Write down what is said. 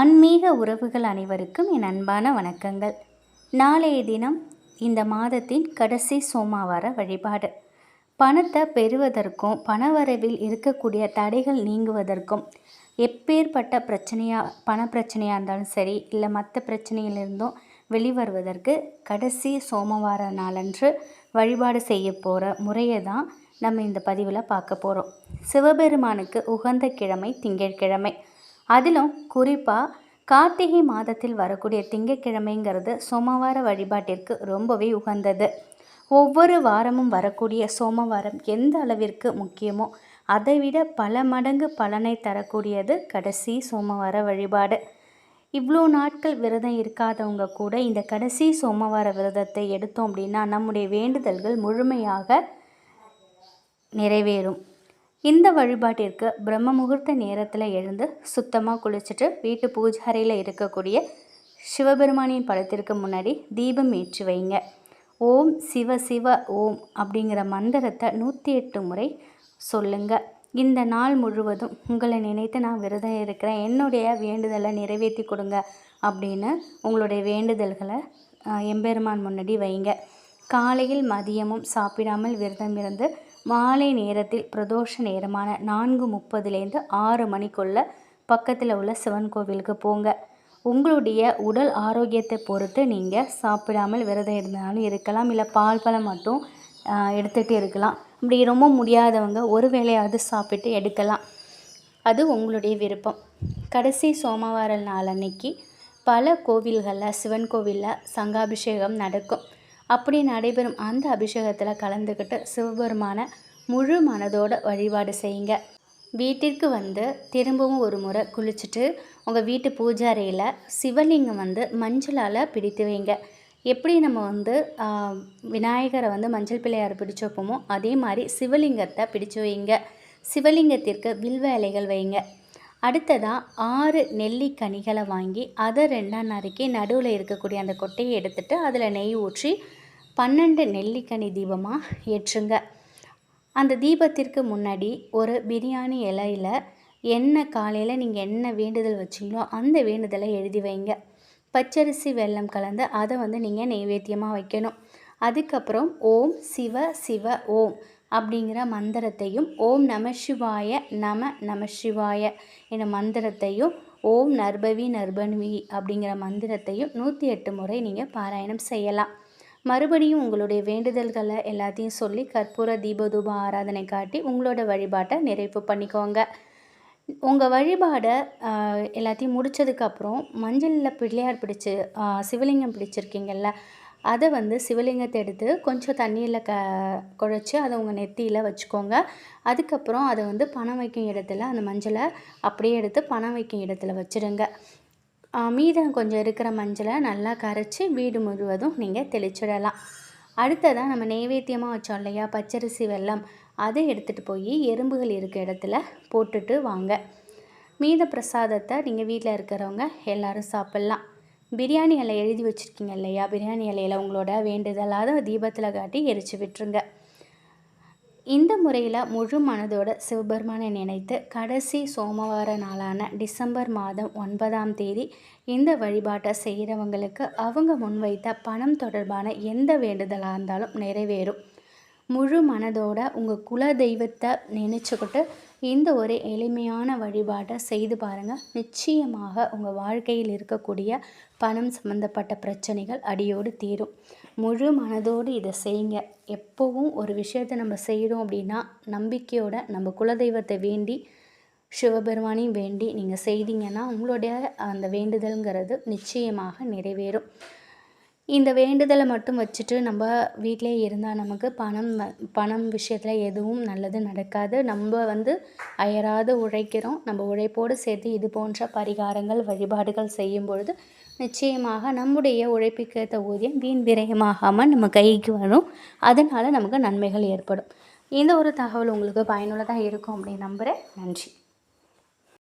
ஆன்மீக உறவுகள் அனைவருக்கும் என் அன்பான வணக்கங்கள். நாளைய தினம் இந்த மாதத்தின் கடைசி சோமாவார வழிபாடு. பணத்தை பெறுவதற்கும் பணவரவில் இருக்கக்கூடிய தடைகள் நீங்குவதற்கும் எப்பேற்பட்ட பிரச்சனையாக பண பிரச்சனையாக இருந்தாலும் சரி இல்லை மற்ற பிரச்சனையிலிருந்தும் வெளிவருவதற்கு கடைசி சோமவார நாளன்று வழிபாடு செய்ய போகிற முறையை தான் நம்ம இந்த பதிவில் பார்க்க போகிறோம் சிவபெருமானுக்கு உகந்த கிழமை திங்கட்கிழமை. அதிலும் குறிப்பாக கார்த்திகை மாதத்தில் வரக்கூடிய திங்கக்கிழமைங்கிறது சோமவார வழிபாட்டிற்கு ரொம்பவே உகந்தது. ஒவ்வொரு வாரமும் வரக்கூடிய சோமவாரம் எந்த அளவிற்கு முக்கியமோ அதைவிட பல மடங்கு பலனை தரக்கூடியது கடைசி சோமவார வழிபாடு. இவ்வளோ நாட்கள் விரதம் இருக்காதவங்க கூட இந்த கடைசி சோமவார விரதத்தை எடுத்தோம் அப்படின்னா நம்முடைய வேண்டுதல்கள் முழுமையாக நிறைவேறும். இந்த வழிபாட்டிற்கு பிரம்ம முகூர்த்த நேரத்தில் எழுந்து சுத்தமாக குளிச்சுட்டு வீட்டு பூஜாரையில் இருக்கக்கூடிய சிவபெருமானின் படத்திற்கு முன்னாடி தீபம் ஏற்றி வைங்க. ஓம் சிவ சிவ ஓம் அப்படிங்கிற மந்திரத்தை நூற்றி எட்டு முறை சொல்லுங்கள் இந்த நாள் முழுவதும் உங்களை நினைத்து நான் விரதம் இருக்கிறேன் என்னுடைய வேண்டுதலை நிறைவேற்றி கொடுங்க அப்படின்னு உங்களுடைய வேண்டுதல்களை எம்பெருமான் முன்னாடி வைங்க. காலையில் மதியமும் சாப்பிடாமல் விரதம் இருந்து மாலை நேரத்தில் பிரதோஷ நேரமான நான்கு முப்பதுலேருந்து ஆறு மணிக்குள்ளே பக்கத்தில் உள்ள சிவன் கோவிலுக்கு போங்க. உங்களுடைய உடல் ஆரோக்கியத்தை பொறுத்து நீங்கள் சாப்பிடாமல் விரதம் இருந்தாலும் இருக்கலாம் இல்லை பால் பழம் மட்டும் எடுத்துகிட்டு இருக்கலாம். அப்படி ரொம்ப முடியாதவங்க ஒரு வேளையாவது சாப்பிட்டு எடுக்கலாம். அது உங்களுடைய விருப்பம். கடைசி சோமவார நாள் அன்னைக்கு பல கோவில்களில் சிவன் கோவிலில் சங்காபிஷேகம் நடக்கும். அப்படி நடைபெறும் அந்த அபிஷேகத்தில் கலந்துக்கிட்டு சிவபெருமான முழு மனதோட வழிபாடு செய்யுங்க. வீட்டிற்கு வந்து திரும்பவும் ஒரு முறை குளிச்சுட்டு உங்கள் வீட்டு பூஜாரையில் சிவலிங்கம் வந்து மஞ்சளால் பிடித்து வைங்க. எப்படி நம்ம வந்து விநாயகரை வந்து மஞ்சள் பிள்ளையார் பிடிச்சு வைப்போமோ அதே மாதிரி சிவலிங்கத்தை பிடிச்சு வைங்க. சிவலிங்கத்திற்கு வில்வேலைகள் வைங்க. அடுத்ததாக ஆறு நெல்லிக்கனிகளை வாங்கி அதை ரெண்டாம் நறுக்கி நடுவில் இருக்கக்கூடிய அந்த கொட்டையை எடுத்துகிட்டு அதில் நெய் ஊற்றி பன்னெண்டு நெல்லிக்கனி தீபமாக ஏற்றுங்க. அந்த தீபத்திற்கு முன்னாடி ஒரு பிரியாணி இலையில் என்ன காலையில் நீங்கள் என்ன வேண்டுதல் வச்சிங்களோ அந்த வேண்டுதலை எழுதி வைங்க. பச்சரிசி வெல்லம் கலந்து அதை வந்து நீங்கள் நைவேத்தியமாக வைக்கணும். அதுக்கப்புறம் ஓம் சிவ சிவ ஓம் அப்படிங்கிற மந்திரத்தையும் ஓம் நம சிவாய நம நம சிவாய என்ற மந்திரத்தையும் ஓம் நர்பவி நர்பன்வி அப்படிங்கிற மந்திரத்தையும் நூற்றி எட்டு முறை நீங்கள் பாராயணம் செய்யலாம். மறுபடியும் உங்களுடைய வேண்டுதல்களை எல்லாத்தையும் சொல்லி கற்பூர தீபதூப ஆராதனை காட்டி உங்களோட வழிபாட்டை நிறைவு பண்ணிக்கோங்க. உங்கள் வழிபாடை எல்லாத்தையும் முடித்ததுக்கப்புறம் மஞ்சளில் பிள்ளையார் பிடிச்சி சிவலிங்கம் பிடிச்சிருக்கீங்கள்ல அதை வந்து சிவலிங்கத்தை எடுத்து கொஞ்சம் தண்ணியில் க குழச்சி அதை உங்கள் நெத்தியில் வச்சுக்கோங்க. அதுக்கப்புறம் அதை வந்து பணம் வைக்கும் இடத்துல அந்த மஞ்சளை அப்படியே எடுத்து பணம் வைக்கும் இடத்துல வச்சுருங்க மீதம் கொஞ்சம் இருக்கிற மஞ்சளை நல்லா கரைச்சி வீடு முழுவதும் நீங்கள் தெளிச்சிடலாம். அடுத்ததாக நம்ம நெய்வேத்தியமாக வச்சோம் இல்லையா பச்சரிசி வெல்லம் அதை எடுத்துகிட்டு போய் எறும்புகள் இருக்க இடத்துல போட்டுட்டு வாங்க. மீத பிரசாதத்தை நீங்கள் வீட்டில் இருக்கிறவங்க எல்லோரும் சாப்பிட்லாம். பிரியாணி இலை எழுதி வச்சுருக்கீங்க இல்லையா? பிரியாணி இலையில் உங்களோட வேண்டுதலாக தீபத்தில் காட்டி எரிச்சு விட்டுருங்க. இந்த முறையில் முழு மனதோட சிவபெருமானை நினைத்து கடைசி சோமவார நாளான டிசம்பர் மாதம் ஒன்பதாம் தேதி இந்த வழிபாட்டை செய்கிறவங்களுக்கு அவங்க முன்வைத்த பணம் தொடர்பான எந்த வேண்டுதலாக இருந்தாலும் நிறைவேறும். முழு மனதோட உங்கள் குல தெய்வத்தை நினச்சிக்கிட்டு இந்த ஒரு எளிமையான வழிபாட்டை செய்து பாருங்கள் நிச்சயமாக உங்கள் வாழ்க்கையில் இருக்கக்கூடிய பணம் சம்மந்தப்பட்ட பிரச்சனைகள் அடியோடு தீரும். முழு மனதோடு இதை செய்யுங்க. எப்போவும் ஒரு விஷயத்தை நம்ம செய்கிறோம் அப்படின்னா நம்பிக்கையோட நம்ம குலதெய்வத்தை வேண்டி சிவபெருமானையும் வேண்டி நீங்கள் செய்தீங்கன்னா உங்களுடைய அந்த வேண்டுதல்ங்கிறது நிச்சயமாக நிறைவேறும். இந்த வேண்டுதலை மட்டும் வச்சுட்டு நம்ம வீட்டிலே இருந்தால் நமக்கு பணம் பணம் விஷயத்தில் எதுவும் நல்லது நடக்காது. நம்ம வந்து அயராது உழைக்கிறோம். நம்ம உழைப்போடு சேர்த்து இது போன்ற பரிகாரங்கள் வழிபாடுகள் செய்யும் பொழுது நிச்சயமாக நம்முடைய உழைப்புக்கேற்ற ஊதியம் வீண் விரயமாகாமல் நம்ம கைக்கு வரும். அதனால் நமக்கு நன்மைகள் ஏற்படும். இந்த ஒரு தகவல் உங்களுக்கு பயனுள்ளதாக இருக்கும் அப்படின்னு நம்புகிறேன் நன்றி.